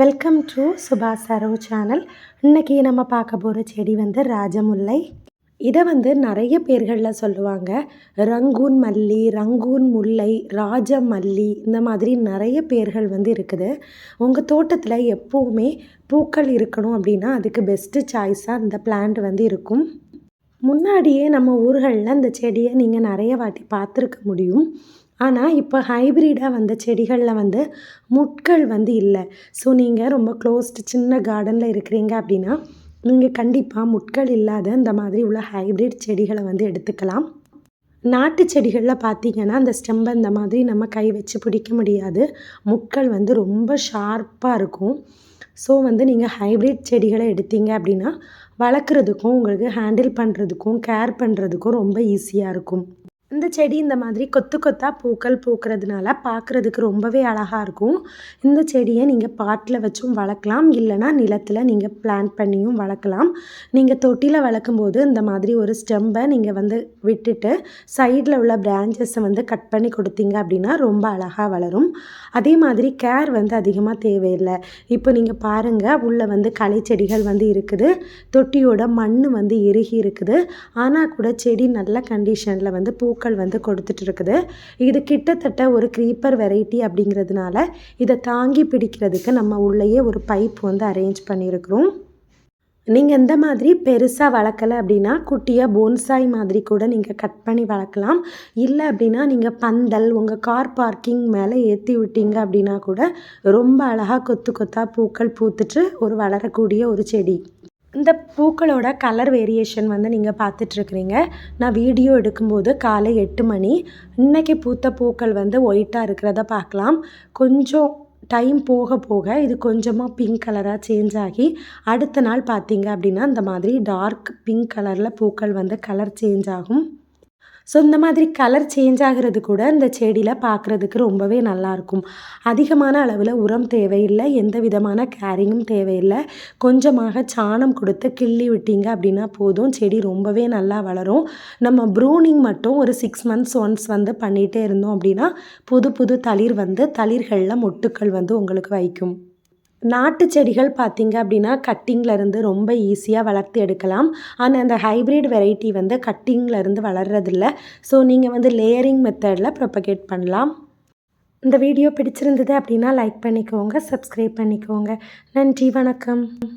Welcome to Subash Saro channel இன்றைக்கி நம்ம பார்க்க போகிற செடி வந்து ராஜமுல்லை. இதை வந்து நிறைய பேர்களில் சொல்லுவாங்க. ரங்கூன் மல்லி ரங்கூன் முல்லை ராஜ மல்லி இந்த மாதிரி நிறைய பேர்கள் வந்து இருக்குது. உங்கள் தோட்டத்தில் எப்போவுமே பூக்கள் இருக்கணும் அப்படின்னா அதுக்கு பெஸ்ட்டு சாய்ஸாக இந்த பிளான்ட் வந்து இருக்கும். முன்னாடியே நம்ம ஊர்களில் இந்த செடியை நீங்கள் நிறைய வாட்டி பார்த்துருக்க முடியும். ஆனால் இப்போ ஹைப்ரிடாக வந்த செடிகளில் வந்து முட்கள் வந்து இல்லை. ஸோ நீங்கள் ரொம்ப க்ளோஸ்டு சின்ன கார்டனில் இருக்கிறீங்க அப்படின்னா நீங்கள் கண்டிப்பாக முட்கள் இல்லாத இந்த மாதிரி உள்ள ஹைப்ரிட் செடிகளை வந்து எடுத்துக்கலாம். நாட்டு செடிகளில் பார்த்தீங்கன்னா அந்த ஸ்டெம்பை இந்த மாதிரி நம்ம கை வச்சு பிடிக்க முடியாது. முட்கள் வந்து ரொம்ப ஷார்ப்பாக இருக்கும். ஸோ வந்து நீங்கள் ஹைப்ரிட் செடிகளை எடுத்தீங்க அப்படின்னா வளர்க்குறதுக்கும் உங்களுக்கு ஹேண்டில் பண்ணுறதுக்கும் கேர் பண்ணுறதுக்கும் ரொம்ப ஈஸியாக இருக்கும். இந்த செடி இந்த மாதிரி கொத்து கொத்தாக பூக்கள் பூக்கிறதுனால பார்க்குறதுக்கு ரொம்பவே அழகாக இருக்கும். இந்த செடியை நீங்கள் பாட்டில் வச்சும் வளர்க்கலாம். இல்லைனா நிலத்தில் நீங்கள் பிளான்ட் பண்ணியும் வளர்க்கலாம். நீங்கள் தொட்டியில் வளர்க்கும்போது இந்த மாதிரி ஒரு ஸ்டெம்பை நீங்கள் வந்து விட்டுட்டு சைடில் உள்ள பிரான்ச்சஸை வந்து கட் பண்ணி கொடுத்தீங்க அப்படின்னா ரொம்ப அழகாக வளரும். அதே மாதிரி கேர் வந்து அதிகமாக தேவையில்லை. இப்போ நீங்கள் பாருங்கள் உள்ளே வந்து களை செடிகள் வந்து இருக்குது. தொட்டியோட மண் வந்து இறுகி இருக்குது. ஆனால் கூட செடி நல்ல கண்டிஷனில் வந்து பூ பூக்கள் வந்து கொடுத்துட்டு இருக்குது இது கிட்டத்தட்ட ஒரு க்ரீப்பர் வெரைட்டி அப்படிங்கிறதுனால இதை தாங்கி பிடிக்கிறதுக்கு நம்ம உள்ளேயே ஒரு பைப் வந்து அரேஞ்ச் பண்ணியிருக்கிறோம். நீங்கள் இந்த மாதிரி பெருசாக வளர்க்கலை அப்படின்னா குட்டியாக போன்சாய் மாதிரி கூட நீங்கள் கட் பண்ணி வளர்க்கலாம். இல்லை அப்படின்னா நீங்கள் பந்தல் உங்கள் கார் பார்க்கிங் மேலே ஏற்றி விட்டீங்க அப்படின்னா கூட ரொம்ப அழகாக கொத்து கொத்தாக பூக்கள் பூத்துட்டு ஒரு வளரக்கூடிய ஒரு செடி. இந்த பூக்களோட கலர் வேரியேஷன் வந்து நீங்கள் பார்த்துட்ருக்குறீங்க. நான் வீடியோ எடுக்கும்போது காலை எட்டு மணி. இன்றைக்கி பூத்த பூக்கள் வந்து ஒயிட்டாக இருக்கிறத பார்க்கலாம். கொஞ்சம் டைம் போக போக இது கொஞ்சமாக பிங்க் கலராக சேஞ்ச் ஆகி அடுத்த நாள் பார்த்தீங்க அப்படின்னா இந்த மாதிரி டார்க் பிங்க் கலரில் பூக்கள் வந்து கலர் சேஞ்ச் ஆகும். ஸோ இந்த மாதிரி கலர் சேஞ்ச் ஆகிறது கூட இந்த செடியில் பார்க்குறதுக்கு ரொம்பவே நல்லாயிருக்கும் அதிகமான அளவில் உரம் தேவையில்லை எந்த விதமான கேரிங்கும் தேவையில்லை. கொஞ்சமாக சாணம் கொடுத்து கிள்ளி விட்டீங்க அப்படின்னா போதும். செடி ரொம்பவே நல்லா வளரும். நம்ம ப்ரூனிங் மட்டும் ஒரு சிக்ஸ் மந்த்ஸ் ஒன்ஸ் வந்து பண்ணிகிட்டே இருந்தோம் அப்படின்னா புது புது தளிர் வந்து தளிர்களில் மொட்டுக்கள் வந்து உங்களுக்கு வைக்கும். நாட்டு செடிகள் பார்த்திங்க அப்படின்னா கட்டிங்லேருந்து ரொம்ப ஈஸியாக வளர்த்து எடுக்கலாம். ஆனால் அந்த ஹைப்ரிட் வெரைட்டி வந்து கட்டிங்லேருந்து வளர்கிறதில்ல ஸோ நீங்கள் வந்து லேயரிங் மெத்தடில் ப்ரொபகேட் பண்ணலாம். இந்த வீடியோ பிடிச்சிருந்தது அப்படின்னா லைக் பண்ணிக்கோங்க சப்ஸ்கிரைப் பண்ணிக்கோங்க. நன்றி வணக்கம்.